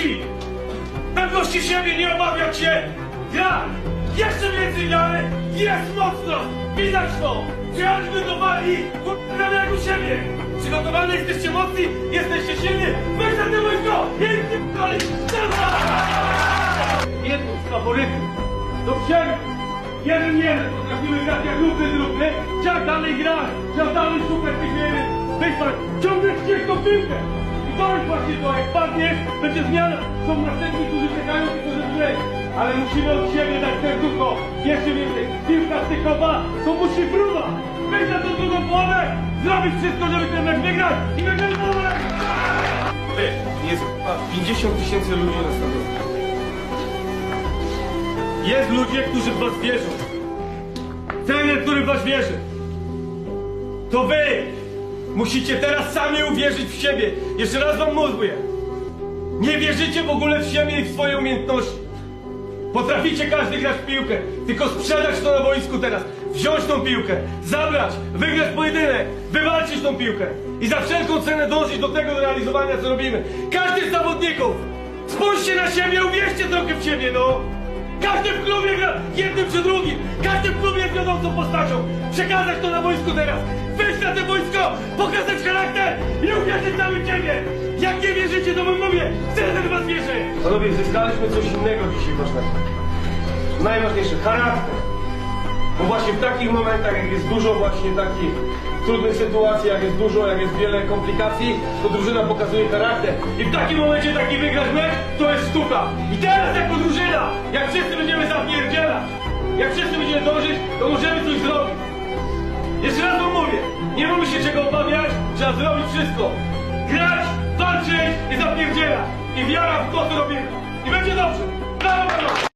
ci! Pewności siebie, nie obawiać się! Gra! Jeszcze więcej wiary! Jest mocno! Widać to! Przyjechaliśmy do walki! Jak u siebie! Przygotowani jesteście mocni? Jesteście silni? Weź za te wojsko! Piękny p***oli! Jedną z faworytów do przodu! Jeden jeden! Potrafimy grać jak równy z równy! Dalej grać! Trzeba dalej szukać tych pan! Ciągle ścieżką piłkę! I to jest właśnie to, jak padniesz, będzie zmiana. Są następni, którzy czekają tylko, żeby wejść. Ale musimy od siebie dać serducho. Jeszcze więcej. Piłka stykowa, to musi próba. Weź na tą drugą połowę, zrobić wszystko, żeby ten mecz wygrać. I będziemy dobre. Jest 50 tysięcy ludzi na stadionie. Jest ludzie, którzy w was wierzą. Trener, który w was wierzy. To wy musicie teraz sami uwierzyć w siebie. Jeszcze raz wam mówię. Nie wierzycie w ogóle w siebie i w swoje umiejętności. Potraficie każdy grać w piłkę, tylko sprzedać to na boisku teraz. Wziąć tą piłkę, zabrać, wygrać pojedynek, wywalczyć tą piłkę. I za wszelką cenę dążyć do tego realizowania, co robimy. Każdy z zawodników, spójrzcie na siebie, uwierzcie trochę w siebie, no. Każdy w klubie gra jednym czy drugim. Każdy w klubie jest wiodącą postacią. Przekazać to na wojsku teraz. Wyjść na to wojsko, pokazać charakter i uwierzyć cały ciebie. Jak nie wierzycie, to wam mówię, trener was wierzy. Panowie, zyskaliśmy coś innego dzisiaj ważnego. Najważniejsze, charakter. Bo właśnie w takich momentach, jak jest dużo właśnie takich trudnych sytuacji, jak jest dużo, jak jest wiele komplikacji, to drużyna pokazuje charakter. I w takim momencie taki wygrać mecz, to jest sztuka. I teraz jako drużyna, wszystko. Grać, walczyć i zapierdzielać. I wiara w to, co robimy. I będzie dobrze. Brawo!